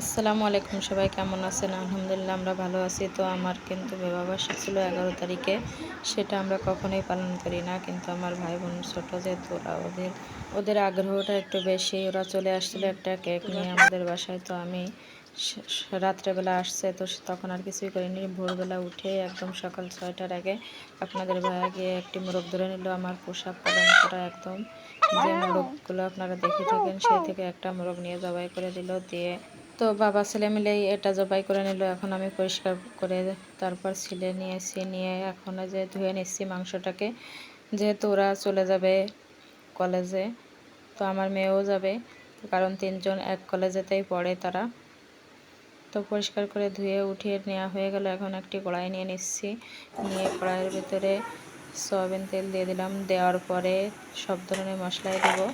আসসালামু আলাইকুম সবাই, কেমন আছেন? আলহামদুলিল্লাহ আমরা ভালো আছি। তো আমার কিন্তু বিবাহবার্ষিক ছিল এগারো তারিখে, সেটা আমরা কখনোই পালন করি না। কিন্তু আমার ভাই বোন ছোটো যেহেতু, ওরা ওদের ওদের আগ্রহটা একটু বেশি। ওরা চলে আসছিল একটা কেক নিয়ে আমাদের বাসায়। তো আমি রাত্রেবেলা আসছে, তো তখন আর কিছুই করিনি। ভোরবেলা উঠে একদম সকাল ছয়টার আগে আপনাদের ভাইয়া গিয়ে একটি মোরগ ধরে নিল। আমার পোশাক পালন করা একদম যে মোরগগুলো আপনারা দেখে থাকেন, সেই থেকে একটা মোরগ নিয়ে জবাই করে দিল। দিয়ে তো বাবা, ছেলে মিলেই এটা জবাই করে নিল। এখন আমি পরিষ্কার করে তারপর ছিলে নিয়েছি নিয়ে এখন যে ধুয়ে নিচ্ছি মাংসটাকে। যেহেতু ওরা চলে যাবে কলেজে, তো আমার মেয়েও যাবে, কারণ তিনজন এক কলেজেতেই পড়ে তারা। তো পরিষ্কার করে ধুয়ে উঠিয়ে নেওয়া হয়ে গেল। এখন একটি কড়াই নিয়ে নিচ্ছি। নিয়ে কড়াইয়ের ভিতরে সয়াবিন তেল দিয়ে দিলাম। দেওয়ার পরে সব ধরনের মশলাই দেবো।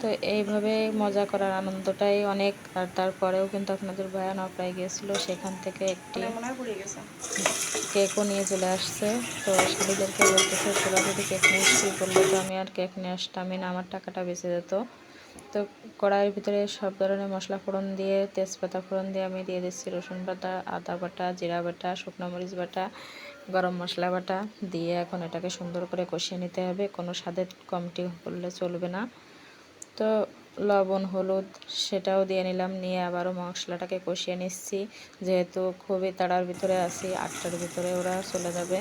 তো এইভাবে মজা করার আনন্দটাই অনেক। আর তারপরেও কিন্তু আপনাদের ভাইয়া নকড়াই গিয়েছিল সেখান থেকে একটি কেকও নিয়ে চলে আসছে। তো শাড়িদেরকে বলতেছে তোরা যদি কেক নিয়ে এসছি বললে তো আমি আর কেক নিয়ে আসতামই না আমার টাকাটা বেঁচে যেত। তো কড়াইয়ের ভিতরে সব ধরনের মশলা ফোড়ন দিয়ে তেজপাতা ফোড়ন দিয়ে আমি দিয়ে দিচ্ছি রসুন বাটা আদা বাটা জিরা বাটা শুকনো মরিচ বাটা গরম মশলা বাটা দিয়ে এখন এটাকে সুন্দর করে কষিয়ে নিতে হবে। কোনো স্বাদের কমটি করলে চলবে না। তো লবণ, হলুদ সেটাও দিয়ে নিলাম। নিয়ে আবারও মশলাটাকে কষিয়ে নিচ্ছি। যেহেতু খুবই তাড়ার ভিতরে আছি, আটটার ভিতরে ওরা চলে যাবে।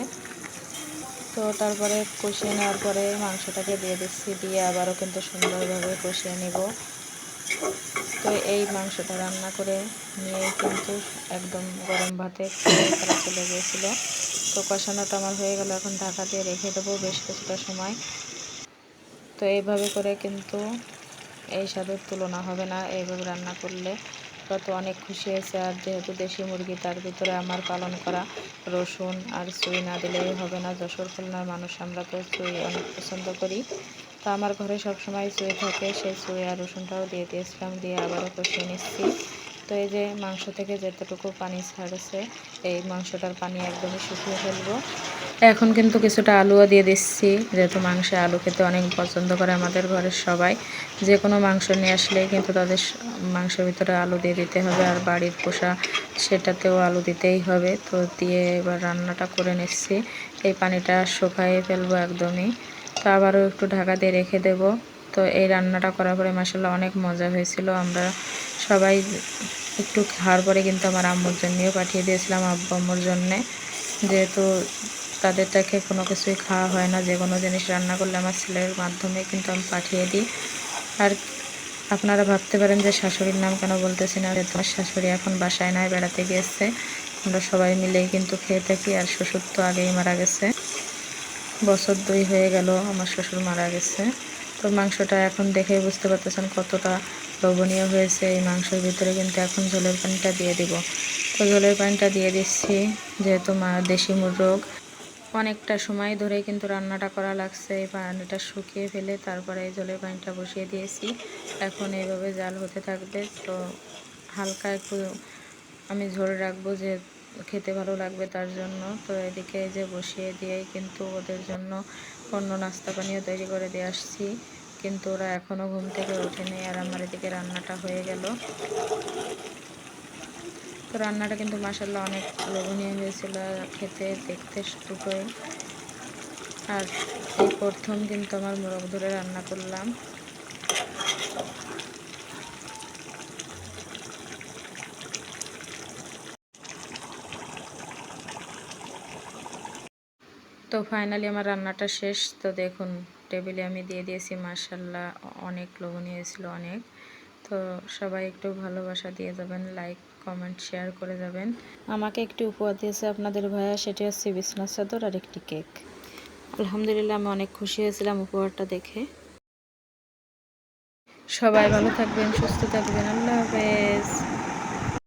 তো তারপরে কষিয়ে নেওয়ার পরে মাংসটাকে দিয়ে দিচ্ছি। দিয়ে আবারও কিন্তু সুন্দরভাবে কষিয়ে নিব। তো এই মাংসটা রান্না করে নিয়ে কিন্তু একদম গরম ভাতে তারা চলে গিয়েছিল। তো কষানোটা আমার হয়ে গেল। এখন ঢাকা দিয়ে রেখে দেবো বেশ কিছুটা সময়। তো এইভাবে করে কিন্তু এই স্বাদের তুলনা হবে না এইভাবে রান্না করলে ওরা তো অনেক খুশি হয়েছে। আর যেহেতু দেশি মুরগি, তার ভিতরে আমার পালন করা রসুন আর চুই না দিলেই হবে না। যশোর খুলনার মানুষ আমরা তো চুই অনেক পছন্দ করি। তো আমার ঘরে সবসময় চুই থাকে। সেই চুই আর রসুনটাও দিয়ে দিয়েছিলাম, দিয়ে আবারও কষিয়ে নিচ্ছি। তো এই যে মাংস থেকে যেতটুকু পানি ছাড়ছে, এই মাংসটার পানি একদমই শুকিয়ে ফেলব। এখন কিন্তু কিছুটা আলুও দিয়ে দিচ্ছি, যেহেতু মাংসে আলু খেতে অনেক পছন্দ করে আমাদের ঘরের সবাই। যে কোনো মাংস নিয়ে আসলে কিন্তু তাদের মাংসের ভিতরে আলু দিয়ে দিতে হবে, আর বাড়ির পোষা সেটাতেও আলু দিতেই হবে। তো দিয়ে এবার রান্নাটা করে নিচ্ছি। এই পানিটা শুকাইয়ে ফেলব একদমই। তো আবারও একটু ঢাকা দিয়ে রেখে দেব। তো এই রান্নাটা করার পরে মাসাল্লাহ অনেক মজা হয়েছিল। আমরা সবাই একটু খাওয়ার পরে কিন্তু আমার আম্মুর জন্যেও পাঠিয়ে দিয়েছিলাম আব্বু আম্মুর জন্যে। যেহেতু তাদেরটাকে কোনো কিছুই খাওয়া হয় না, যে কোনো জিনিস রান্না করলে আমার ছেলের মাধ্যমে কিন্তু আমি পাঠিয়ে দিই। আর আপনারা ভাবতে পারেন যে শাশুড়ির নাম কেন বলতেছি না, যেহেতু আমার শাশুড়ি এখন বাসায় নাই, বেড়াতে গিয়েছে। আমরা সবাই মিলেই কিন্তু খেয়ে থাকি, আর শ্বশুর তো আগেই মারা গেছে। বছর দুই হয়ে গেল, আমার শ্বশুর মারা গেছে। তো মাংসটা এখন দেখেই বুঝতে পারতেছেন কতটা লোভনীয় হয়েছে এই মাংসের ভিতরে। কিন্তু এখন জলের পানিটা দিয়ে দিব। তো জলের পানিটা দিয়ে দিচ্ছি, যেহেতু মা দেশি মুরগ অনেকটা সময় ধরে কিন্তু রান্নাটা করা লাগছে। এই পানিটা শুকিয়ে ফেলে তারপরে এই জলের পানিটা বসিয়ে দিয়েছি। এখন এইভাবে জাল হতে থাকবে। তো হালকা একটু আমি ঝোল রাখব যে খেতে ভালো লাগবে তার জন্য। তো এদিকে যে বসিয়ে দিয়েই কিন্তু ওদের জন্য অন্য নাস্তা পানীয় তৈরি করে দিয়ে আসছি। কিন্তু ওরা এখনও ঘুম থেকে ওঠেনি আর আমার এদিকে রান্নাটা হয়ে গেল। তো রান্নাটা কিন্তু মাসাল্লাহ অনেক লোভনীয় হয়েছিল খেতে, দেখতে দুটোই। আর এই প্রথম কিন্তু আমার মোরগ ধরে রান্না করলাম। তো ফাইনালি আমার রান্নাটা শেষ। তো দেখুন টেবিলে আমি দিয়ে দিয়েছি মার্শাল্লাহ অনেক লোভনীয় হয়েছিল অনেক। তো সবাই একটু ভালোবাসা দিয়ে যাবেন লাইক কমেন্ট শেয়ার করে যাবেন। আমাকে একটি উপহার দিয়েছে আপনাদের ভাইয়া, সেটি হচ্ছে বিছনার চাদর আর একটি কেক। আলহামদুলিল্লাহ, আমি অনেক খুশি হয়েছিলাম উপহারটা দেখে। সবাই ভালো থাকবেন, সুস্থ থাকবেন, আল্লাহ হাফেজ।